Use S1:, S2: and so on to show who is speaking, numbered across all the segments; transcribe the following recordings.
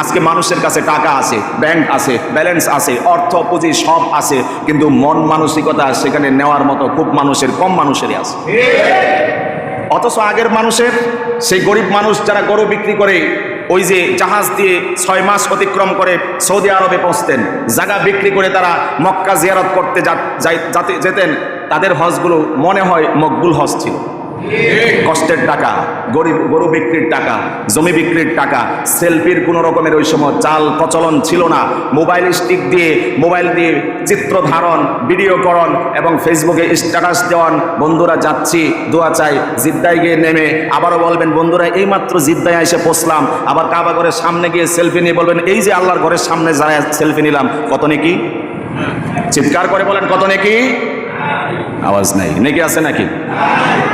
S1: আজকে মানুষের কাছে টাকা আছে ব্যাংক আছে ব্যালেন্স আছে, অর্থ পুঁজি সব আছে, কিন্তু মন মানসিকতা সেখানে নেওয়ার মতো খুব মানুষের, কম মানুষেরই আছে। অথচ আগের মানুষের, সেই গরিব মানুষ যারা গরু বিক্রি করে, ওই যে জাহাজ দিয়ে ছয় মাস অতিক্রম করে সৌদি আরবে পৌঁছতেন জায়গা বিক্রি করে তারা মক্কা জিয়ারত করতে যেতেন, তাদের হজগুলো মনে হয় মকবুল হজ ছিল। কষ্টের টাকা, গরিব, গরু বিক্রির টাকা, জমি বিক্রির টাকা, সেলফির কোনো রকমের ওই সময় চাল প্রচলন ছিল না। মোবাইল স্টিক দিয়ে, মোবাইল দিয়ে চিত্র ধারণ ভিডিওকরণ এবং ফেসবুকে স্ট্যাটাস দেওয়ান, বন্ধুরা, যাচ্ছি, দোয়া চাই। জিদ্দায় গিয়ে নেমে আবারও বলবেন, বন্ধুরা, এইমাত্র জিদ্দায় এসে পৌঁছলাম। আবার কাবা ঘরের সামনে গিয়ে সেলফি নিয়ে বলবেন, এই যে আল্লাহর ঘরের সামনে যারা সেলফি নিলাম। কত নাকি? চিৎকার করে বলেন, কত নাকি? আওয়াজ নাই। নাকি আছে নাকি?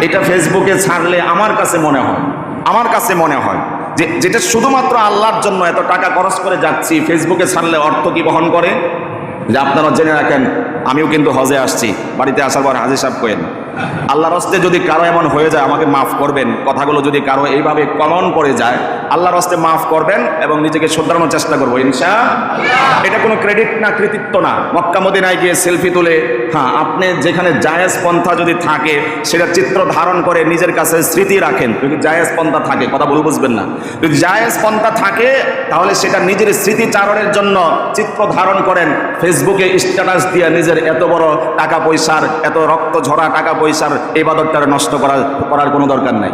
S1: এটা ফেসবুকে ছাড়লে আমার কাছে মনে হয়, আমার কাছে মনে হয় যে যেটা শুধুমাত্র আল্লাহর জন্য এত টাকা খরচ করে যাচ্ছি ফেসবুকে ছাড়লে অর্থ কি বহন করে? যে আপনারা জেনে রাখেন, আমিও কিন্তু হজে আসছি, বাড়িতে আসার পর হাজির সাহেব কেন আল্লাহর হস্তে যদি কারও এমন হয়ে যায়, আমাকে মাফ করবেন। কথাগুলো যদি কারও এইভাবে কমন করে যায়, আল্লাহর হস্তে মাফ করবেন এবং নিজেকে শুধরানোর চেষ্টা করব ইনশা এটা কোনো ক্রেডিট না, কৃতিত্ব না। মক্কা মদিনায় গিয়ে সেলফি তুলে হ্যাঁ আপনি যেখানে জায়েজ পন্থা যদি থাকে, সেটা চিত্র ধারণ করে নিজের কাছে স্মৃতি রাখেন। যদি জায়েজ পন্থা থাকে, কথা ভুল বুঝবেন না। যদি জায়েজ পন্থা থাকে, তাহলে সেটা নিজের স্মৃতিচারণের জন্য চিত্র ধারণ করেন। ফেসবুকে স্ট্যাটাস দিয়ে নিজের এত বড় টাকা পয়সার, এত রক্ত ঝরা টাকা পয়সার এবাদতটা নষ্ট করার করার কোনো দরকার নাই।